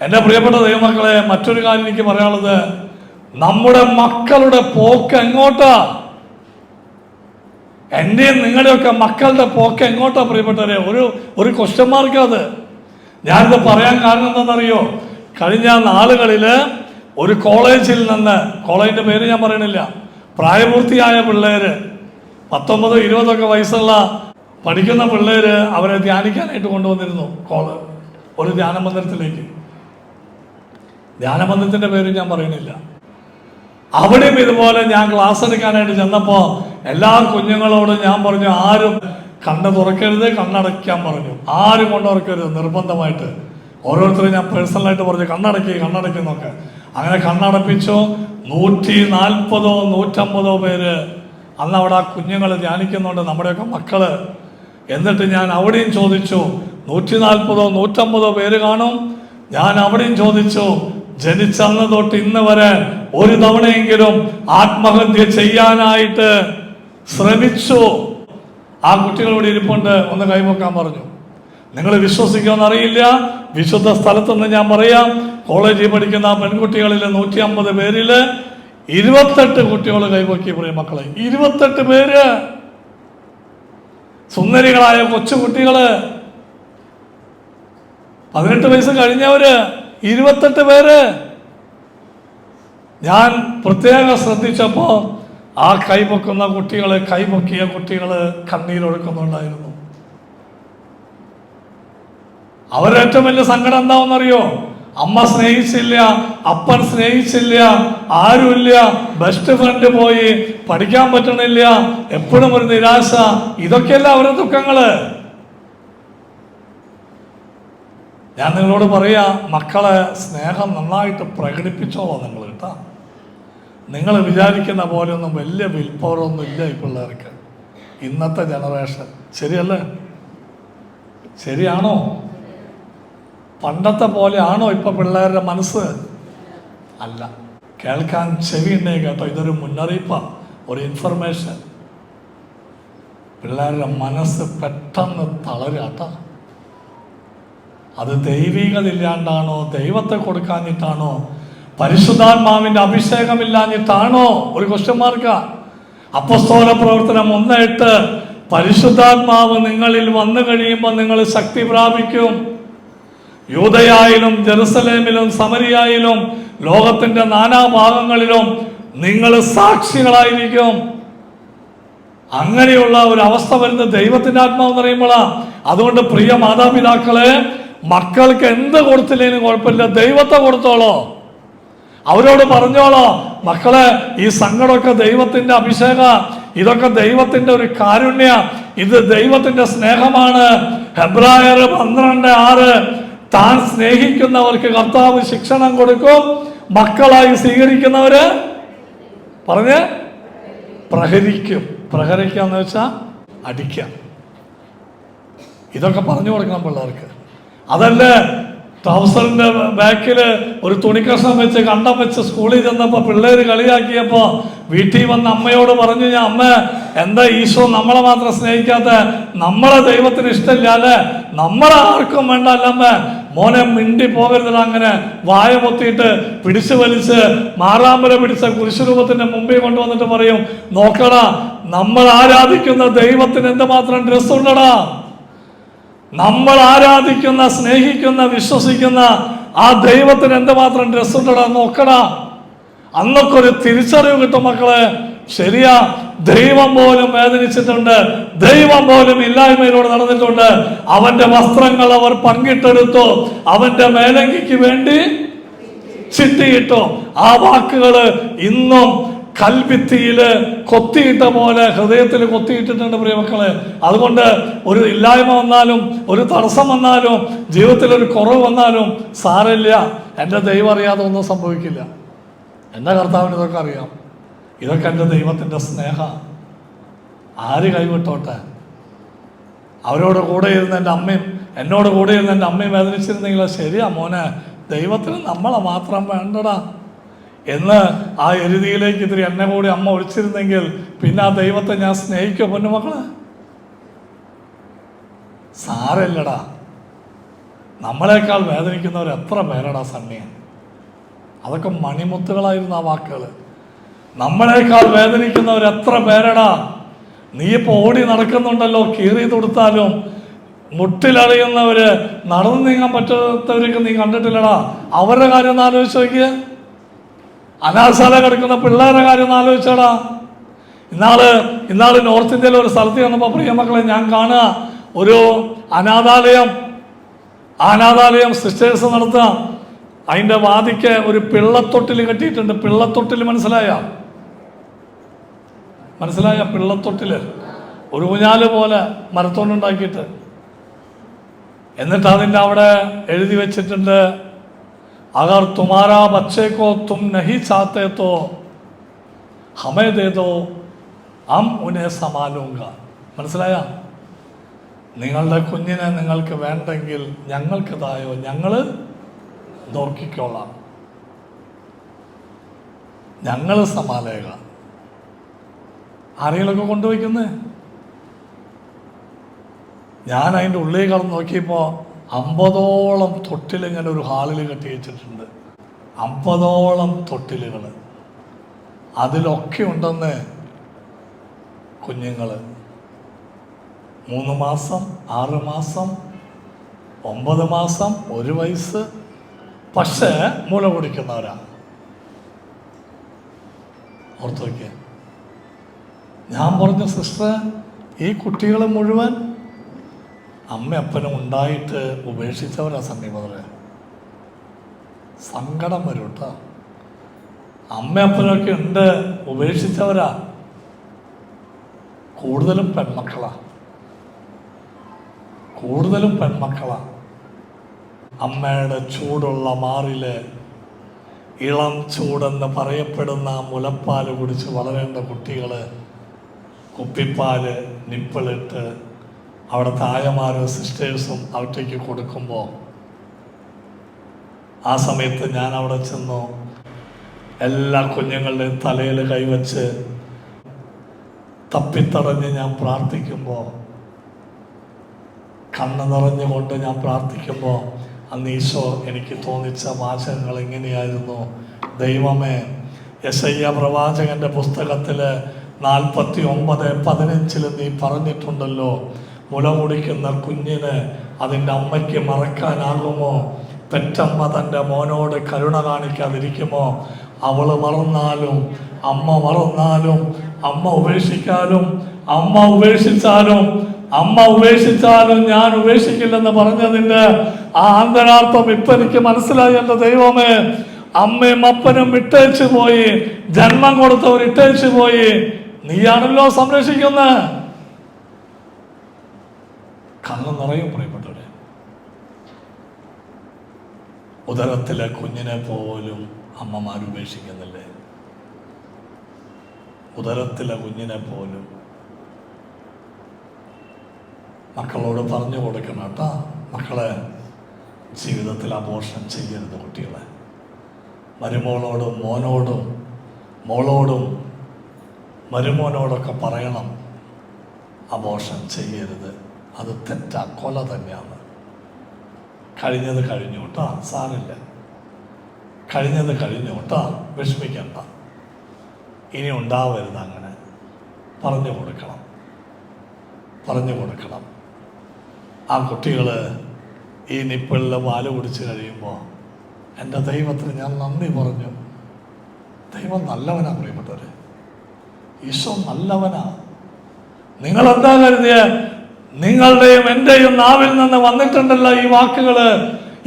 എന്റെ പ്രിയപ്പെട്ട ദൈവമക്കളെ മറ്റൊരു കാര്യം എനിക്ക് പറയാനുള്ളത്. നമ്മുടെ മക്കളുടെ പോക്ക് എങ്ങോട്ടാ? എന്റെയും നിങ്ങളുടെയൊക്കെ മക്കളുടെ പോക്ക് എങ്ങോട്ടാ പ്രിയപ്പെട്ടവരെ? ഒരു ഒരു ക്വസ്റ്റ്യൻ അത്. ഞാനിത് പറയാൻ കാരണം എന്താണെന്നറിയോ? കഴിഞ്ഞ നാളുകളിൽ ഒരു കോളേജിൽ നിന്ന് കോളേജിന്റെ പേര് ഞാൻ പറയണില്ല പ്രായപൂർത്തിയായ പിള്ളേര് പത്തൊമ്പത് ഇരുപതൊക്കെ വയസ്സുള്ള പഠിക്കുന്ന പിള്ളേര് അവരെ ധ്യാനിക്കാനായിട്ട് കൊണ്ടുവന്നിരുന്നു കോളേജ് ഒരു ധ്യാന മന്ദിരത്തിലേക്ക്. ധ്യാന മന്ദിരത്തിന്റെ പേര് ഞാൻ പറയുന്നില്ല. അവിടെയും ഇതുപോലെ ഞാൻ ക്ലാസ് എടുക്കാനായിട്ട് ചെന്നപ്പോൾ എല്ലാ കുഞ്ഞുങ്ങളോടും ഞാൻ പറഞ്ഞു ആരും കണ്ണ് തുറക്കരുത് കണ്ണടയ്ക്കാൻ പറഞ്ഞു. ആരും കൊണ്ടുറക്കരുത് നിർബന്ധമായിട്ട്. ഓരോരുത്തരും ഞാൻ പേഴ്സണലായിട്ട് പറഞ്ഞു കണ്ണടക്കി കണ്ണടക്കുന്നൊക്കെ അങ്ങനെ കണ്ണടപ്പിച്ചു. നൂറ്റി നാൽപ്പതോ നൂറ്റമ്പതോ പേര് അന്ന് അവിടെ ആ കുഞ്ഞുങ്ങൾ ധ്യാനിക്കുന്നുണ്ട് നമ്മുടെയൊക്കെ മക്കൾ. എന്നിട്ട് ഞാൻ അവിടെയും ചോദിച്ചു നൂറ്റി നാൽപ്പതോ നൂറ്റമ്പതോ പേര് കാണും? ഞാൻ അവിടെയും ചോദിച്ചു ജനിച്ചന്ന് തൊട്ട് ഇന്ന് വരെ ഒരു തവണയെങ്കിലും ആത്മഹത്യ ചെയ്യാനായിട്ട് ശ്രമിച്ചു. ആ കുട്ടികളോട് ഇരിപ്പുണ്ട്. ഒന്ന് കൈവക്കാൻ പറഞ്ഞു. നിങ്ങൾ വിശ്വസിക്കുമെന്ന് അറിയില്ല. വിശുദ്ധ സ്ഥലത്തുനിന്ന് ഞാൻ പറയാം. കോളേജിൽ പഠിക്കുന്ന ആ പെൺകുട്ടികളിൽ നൂറ്റി അമ്പത് പേരിൽ ഇരുപത്തെട്ട് കുട്ടികൾ കൈവക്കി പറയും മക്കളെ ഇരുപത്തെട്ട് പേര്. സുന്ദരികളായ കൊച്ചുകുട്ടികൾ. പതിനെട്ട് വയസ്സ് കഴിഞ്ഞവര്. ഇരുപത്തെട്ട് പേര്. ഞാൻ പ്രത്യേകം ശ്രദ്ധിച്ചപ്പോൾ ആ കൈപൊക്കുന്ന കുട്ടികൾ കൈപൊക്കിയ കുട്ടികൾ കണ്ണീരൊഴുക്കുന്നുണ്ടായിരുന്നു അവരേറ്റവും വലിയ സങ്കടം എന്താണെന്നറിയോ? അമ്മ സ്നേഹിച്ചില്ല അപ്പൻ സ്നേഹിച്ചില്ല ആരുമില്ല ബെസ്റ്റ് ഫ്രണ്ട് പോയി പഠിക്കാൻ പറ്റണില്ല എപ്പോഴും ഒരു നിരാശ. ഇതൊക്കെയല്ല അവരുടെ ദുഃഖങ്ങൾ? ഞാൻ നിങ്ങളോട് പറയാ മക്കളെ സ്നേഹം നന്നായിട്ട് പ്രകടിപ്പിച്ചോളാം നിങ്ങൾ കേട്ടാ. നിങ്ങൾ വിചാരിക്കുന്ന പോലെയൊന്നും വലിയ വിൽപ്പവറൊന്നും ഇല്ല ഈ പിള്ളേർക്ക്. ഇന്നത്തെ ജനറേഷൻ ശരിയല്ലേ? ശരിയാണോ? പണ്ടത്തെ പോലെ ആണോ ഇപ്പൊ പിള്ളേരുടെ മനസ്സ്? അല്ല. കേൾക്കാൻ ചെവി ഉണ്ടേ കേട്ടോ. ഇതൊരു മുന്നറിയിപ്പാണ് ഒരു ഇൻഫർമേഷൻ പിള്ളേരുടെ മനസ്സ് പെട്ടെന്ന് തളരാട്ടോ അത് ദൈവികതയില്ലാണ്ടാണോ ദൈവത്തെ കൊടുക്കാഞ്ഞിട്ടാണോ? പരിശുദ്ധാത്മാവിന്റെ അഭിഷേകമില്ലാഞ്ഞിട്ടാണോ? ഒരു ക്വസ്റ്റ്യൻ മാർക്ക അപ്പസ്തോല പ്രവർത്തനം ഒന്ന് എട്ട് പരിശുദ്ധാത്മാവ് നിങ്ങളിൽ വന്നു കഴിയുമ്പോൾ നിങ്ങൾ ശക്തി പ്രാപിക്കും. യൂതയായാലും ജെറുസലേമിലും സമരിയായാലും ലോകത്തിന്റെ നാനാഭാഗങ്ങളിലും നിങ്ങൾ സാക്ഷികളായിരിക്കും. അങ്ങനെയുള്ള ഒരു അവസ്ഥ വരുന്ന ദൈവത്തിന്റെ ആത്മാവെന്ന് പറയുമ്പോഴാ. അതുകൊണ്ട് പ്രിയ മാതാപിതാക്കളെ മക്കൾക്ക് എന്ത് കൊടുത്തില്ലേലും കുഴപ്പമില്ല. ദൈവത്തെ കൊടുത്തോളോ. അവരോട് പറഞ്ഞോളോ മക്കളെ ഈ സങ്കടമൊക്കെ ദൈവത്തിന്റെ അഭിഷേക ഇതൊക്കെ ദൈവത്തിന്റെ ഒരു കാരുണ്യ ഇത് ദൈവത്തിന്റെ സ്നേഹമാണ്. ഹെബ്രായർ പന്ത്രണ്ട് ആറ് താൻ സ്നേഹിക്കുന്നവർക്ക് കർത്താവ് ശിക്ഷണം കൊടുക്കും മക്കളായി സ്വീകരിക്കുന്നവര് പറഞ്ഞ് പ്രഹരിക്കും. പ്രഹരിക്കുക എന്ന് വെച്ചാൽ അടിക്കാം. ഇതൊക്കെ പറഞ്ഞു കൊടുക്കണം പിള്ളേർക്ക്. അതല്ലേ ട്രൗസറിന്റെ ബാക്കിൽ ഒരു തുണിക്കഷ്ണം വെച്ച് കണ്ടം വെച്ച് സ്കൂളിൽ ചെന്നപ്പോൾ പിള്ളേര് കളിയാക്കിയപ്പോൾ വീട്ടിൽ വന്ന് അമ്മയോട് പറഞ്ഞു ഞാൻ അമ്മ എന്താ ഈശോ നമ്മളെ മാത്രം സ്നേഹിക്കാത്ത? നമ്മളെ ദൈവത്തിന് ഇഷ്ടമില്ല അല്ലേ? നമ്മളെ ആർക്കും വേണ്ട അല്ലമ്മ മോനെ മിണ്ടി പോകരുത് അങ്ങനെ. വായ പൊത്തിയിട്ട് പിടിച്ചു വലിച്ച് മാറാമ്പല പിടിച്ച കുരിശുരൂപത്തിന്റെ മുമ്പിൽ കൊണ്ടുവന്നിട്ട് പറയും നോക്കടാ നമ്മൾ ആരാധിക്കുന്ന ദൈവത്തിന് എന്തുമാത്രം ഡ്രസ് ഉണ്ടടാ? നമ്മൾ ആരാധിക്കുന്ന സ്നേഹിക്കുന്ന വിശ്വസിക്കുന്ന ആ ദൈവത്തിന് എന്തുമാത്രം ഡ്രസ് ഉണ്ടടാ നോക്കടാ. അന്നൊക്കെ ഒരു തിരിച്ചറിവ് കിട്ടും മക്കളെ. ശരിയാ ദൈവം പോലും വേദനിച്ചിട്ടുണ്ട് ദൈവം പോലും ഇല്ലായ്മയിലൂടെ നടന്നിട്ടുണ്ട്. അവന്റെ വസ്ത്രങ്ങൾ അവർ പങ്കിട്ടെടുത്തു അവന്റെ മേലങ്കിക്ക് വേണ്ടി ചിട്ടിയിട്ടു. ആ വാക്കുകൾ ഇന്നും കൽഭിത്തിയിൽ കൊത്തിയിട്ട പോലെ ഹൃദയത്തിൽ കൊത്തിയിട്ടിട്ടുണ്ട് പ്രിയമക്കളെ. അതുകൊണ്ട് ഒരു ഇല്ലായ്മ വന്നാലും ഒരു തടസ്സം വന്നാലും ജീവിതത്തിൽ ഒരു കുറവ് വന്നാലും സാരമില്ല. എന്റെ ദൈവം അറിയാതെ ഒന്നും സംഭവിക്കില്ല. എന്റെ കർത്താവിന് ഇതൊക്കെ അറിയാം? ഇതൊക്കെ എന്റെ ദൈവത്തിന്റെ സ്നേഹ. ആര് കൈവിട്ടോട്ടെ? അവരോട് കൂടെ ഇരുന്ന് എന്റെ അമ്മയും എന്നോട് കൂടെ ഇരുന്ന് എന്റെ അമ്മയും വേദനിച്ചിരുന്നെങ്കിൽ ശരിയാ മോനെ. ദൈവത്തിന് നമ്മളെ മാത്രം വേണ്ടടാ. എന്ന് ആ എരുതിയിലേക്ക് ഇത്തിരി എന്നെ കൂടി അമ്മ ഒഴിച്ചിരുന്നെങ്കിൽ പിന്നെ ആ ദൈവത്തെ ഞാൻ സ്നേഹിക്കോ പൊന്നുമക്കൾ? സാരല്ലടാ. നമ്മളെക്കാൾ വേദനിക്കുന്നവർ എത്ര പേരടാ സണ്ണിയ അതൊക്കെ മണിമുത്തുകളായിരുന്നു ആ വാക്കുകൾ നമ്മളെക്കാൾ വേദനിക്കുന്നവർ എത്ര പേരടാ? നീ ഇപ്പൊ ഓടി നടക്കുന്നുണ്ടല്ലോ കീറി തൊടുത്താലും. മുട്ടിലറിയുന്നവര് നടന്നു നീങ്ങാൻ പറ്റാത്തവരൊക്കെ നീ കണ്ടിട്ടില്ലടാ. അവരുടെ കാര്യം ഒന്ന് ആലോചിച്ച് നോക്കിയ. അനാശാല കിടക്കുന്ന പിള്ളേരുടെ കാര്യം ഒന്ന് ആലോചിച്ചടാ. ഇന്നാൾ ഇന്നാൾ നോർത്ത് ഇന്ത്യയിലെ ഒരു സ്ഥലത്ത് ചെന്നപ്പോൾ പ്രിയ മക്കളെ ഞാൻ കാണുക. ഒരു അനാഥാലയം അനാഥാലയം സിസ്റ്റേഴ്സ് നടത്തുക. അതിന്റെ വാതിക്ക് ഒരു പിള്ളത്തൊട്ടിൽ കെട്ടിയിട്ടുണ്ട്. പിള്ളത്തൊട്ടിൽ മനസ്സിലായ? മനസ്സിലായ പിള്ളത്തൊട്ടിൽ? ഒരു ഊഞ്ഞാൽ പോലെ മരത്തോണ്ടുണ്ടാക്കിയിട്ട് എന്നിട്ട് അതിന്റെ അവിടെ എഴുതി വെച്ചിട്ടുണ്ട് അഗർ बच्चे को तुम नहीं चाहते तो हमें दे दो അം ഉനെ സമാലൂങ്ക മനസ്സിലായോ? നിങ്ങളുടെ കുഞ്ഞിനെ നിങ്ങൾക്ക് വേണ്ടെങ്കിൽ ഞങ്ങൾക്ക് തായോ ഞങ്ങൾ നോക്കിക്കോളാം ഞങ്ങൾ സമാലേക ആരെങ്കിലൊക്കെ കൊണ്ടുവയ്ക്കുന്നേ ഞാൻ അതിന്റെ ഉള്ളിൽ കടന്ന് നോക്കിയപ്പോൾ അമ്പതോളം തൊട്ടിലിങ്ങനെ ഒരു ഹാളിൽ കെട്ടി വെച്ചിട്ടുണ്ട് അമ്പതോളം തൊട്ടിലുകൾ. അതിലൊക്കെ ഉണ്ടെന്ന് കുഞ്ഞുങ്ങൾ. മൂന്ന് മാസം ആറ് മാസം ഒമ്പത് മാസം ഒരു വയസ്സ്. പക്ഷേ മുല കുടിക്കുന്നവരാ. ഓർത്ത് വയ്ക്കുക ഞാൻ പറഞ്ഞ സിസ്റ്റർ ഈ കുട്ടികൾ മുഴുവൻ അമ്മ അപ്പനും ഉണ്ടായിട്ട് ഉപേക്ഷിച്ചവരാ സന്നിപതരെ സങ്കടം വരും കേട്ടോ അമ്മ അപ്പനൊക്കെ ഉണ്ട് ഉപേക്ഷിച്ചവരാ. കൂടുതലും പെൺമക്കളാ. കൂടുതലും പെൺമക്കളാ. അമ്മയുടെ ചൂടുള്ള മാറിൽ ഇളം ചൂടെന്ന് പറയപ്പെടുന്ന ആ മുലപ്പാൽ കുടിച്ച് വളരേണ്ട കുട്ടികൾ കുപ്പിപ്പാൽ നിപ്പിളിട്ട് അവിടെ തായമാരും സിസ്റ്റേഴ്സും അവറ്റയ്ക്ക് കൊടുക്കുമ്പോൾ ആ സമയത്ത് ഞാൻ അവിടെ ചെന്നു എല്ലാ കുഞ്ഞുങ്ങളുടെയും തലയിൽ കൈവച്ച് തപ്പിത്തടഞ്ഞ് ഞാൻ പ്രാർത്ഥിക്കുമ്പോൾ കണ്ണ് നിറഞ്ഞുകൊണ്ട് ഞാൻ പ്രാർത്ഥിക്കുമ്പോൾ അന്ന് ഈശോ എനിക്ക് തോന്നിച്ച വാചകങ്ങൾ എങ്ങനെയായിരുന്നു? ദൈവമേ യശയ്യ പ്രവാചകന്റെ പുസ്തകത്തിൽ നാൽപ്പത്തി ഒമ്പത് പതിനഞ്ചിൽ നീ പറഞ്ഞിട്ടുണ്ടല്ലോ മുല മുടിക്കുന്ന കുഞ്ഞിന് അതിന്റെ അമ്മയ്ക്ക് മറക്കാനാകുമോ? പെറ്റമ്മ തന്റെ മോനോട് കരുണ കാണിക്കാതിരിക്കുമോ? അവൾ മറന്നാലും അമ്മ മറന്നാലും അമ്മ ഉപേക്ഷിക്കാനും അമ്മ ഉപേക്ഷിച്ചാലും അമ്മ ഉപേക്ഷിച്ചാലും ഞാൻ ഉപേക്ഷിക്കില്ലെന്ന് പറഞ്ഞതിന് ആ ആന്തരാർത്ഥം ഇപ്പൊ എനിക്ക് മനസ്സിലായി എന്റെ ദൈവമേ. അമ്മയും അപ്പനും ഇട്ടേച്ചു പോയി. ജന്മം കൊടുത്തവർ ഇട്ടേച്ചു പോയി. നീയാണല്ലോ സംരക്ഷിക്കുന്നത്. കണ്ണു നിറയും പ്രിയപ്പെട്ടവരെ? ഉദരത്തിലെ കുഞ്ഞിനെ പോലും അമ്മമാർ ഉപേക്ഷിക്കുന്നില്ലേ? ഉദരത്തിലെ കുഞ്ഞിനെ പോലും മക്കളോട് പറഞ്ഞു കൊടുക്കണം കേട്ടോ. മക്കളെ ജീവിതത്തിൽ അപോഷണം ചെയ്യരുത് കുട്ടികളെ. മരുമോളോടും മോനോടും മോളോടും മരുമോനോടൊക്കെ പറയണം. അപോഷം ചെയ്യരുത്. അത് തെറ്റാ കൊല തന്നെയാണ്. കഴിഞ്ഞത് കഴിഞ്ഞു കേട്ടാ സാറില്ല കഴിഞ്ഞത് കഴിഞ്ഞു കേട്ടാ വിഷമിക്കണ്ട. ഇനി ഉണ്ടാവരുത് അങ്ങനെ. പറഞ്ഞു കൊടുക്കണം. പറഞ്ഞു കൊടുക്കണം. ആ കുട്ടികൾ ഈ നിപ്പിളിൽ പാൽ കുടിച്ച് കഴിയുമ്പോൾ എന്റെ ദൈവത്തിന് ഞാൻ നന്ദി പറഞ്ഞു. ദൈവം നല്ലവനാ പ്രിയപ്പെട്ടവര്. ഈശോ നല്ലവനാ. നിങ്ങൾ എന്താ കരുതിയ? നിങ്ങളുടെയും എന്റെയും നാവിൽ നിന്ന് വന്നിട്ടുണ്ടല്ലോ ഈ വാക്കുകൾ.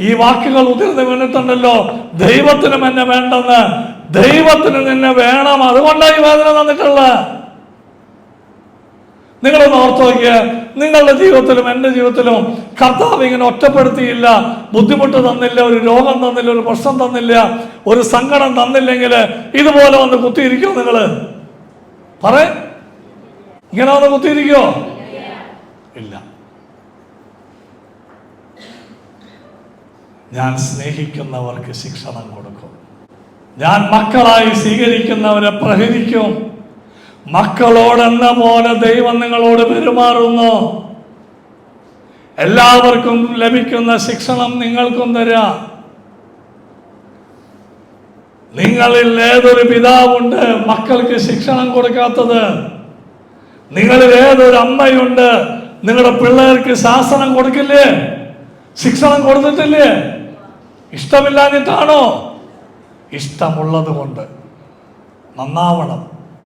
ഈ വാക്കുകൾ ഉതിർന്ന് വീണിട്ടുണ്ടല്ലോ. ദൈവത്തിനും എന്നെ വേണ്ടെന്ന്. ദൈവത്തിന് നിന്നെ വേണം. അതുകൊണ്ടാണ് ഈ വേദന തന്നിട്ടുള്ളത്. നിങ്ങളൊന്ന് ഓർത്ത് നോക്കിയ. നിങ്ങളുടെ ജീവിതത്തിലും എന്റെ ജീവിതത്തിലും കർത്താവ് ഇങ്ങനെ ഒറ്റപ്പെടുത്തിയില്ല. ബുദ്ധിമുട്ട് തന്നില്ല ഒരു രോഗം തന്നില്ല ഒരു പ്രശ്നം തന്നില്ല ഒരു സങ്കടം തന്നില്ലെങ്കിൽ ഇതുപോലെ വന്ന് കുത്തിയിരിക്കോ നിങ്ങൾ പറ ഇങ്ങനെ വന്ന് കുത്തിയിരിക്കോ? ഇല്ല. ഞാൻ സ്നേഹിക്കുന്നവർക്ക് ശിക്ഷണം കൊടുക്കും. ഞാൻ മക്കളായി സ്വീകരിക്കുന്നവരെ പ്രഹരിക്കും. മക്കളോടെന്ന പോലെ ദൈവം നിങ്ങളോട് പെരുമാറുന്നു. എല്ലാവർക്കും ലഭിക്കുന്ന ശിക്ഷണം നിങ്ങൾക്കും തരാം. നിങ്ങളിൽ ഏതൊരു പിതാവുണ്ട് മക്കൾക്ക് ശിക്ഷണം കൊടുക്കാത്തത്? നിങ്ങളിൽ ഏതൊരു അമ്മയുണ്ട് നിങ്ങളുടെ പിള്ളേർക്ക് ശാസനം കൊടുക്കില്ലേ? ശിക്ഷണം കൊടുത്തിട്ടില്ലേ? ഇഷ്ടമില്ലാഞ്ഞിട്ടാണോ? ഇഷ്ടമുള്ളത് കൊണ്ട് നന്നാവണം.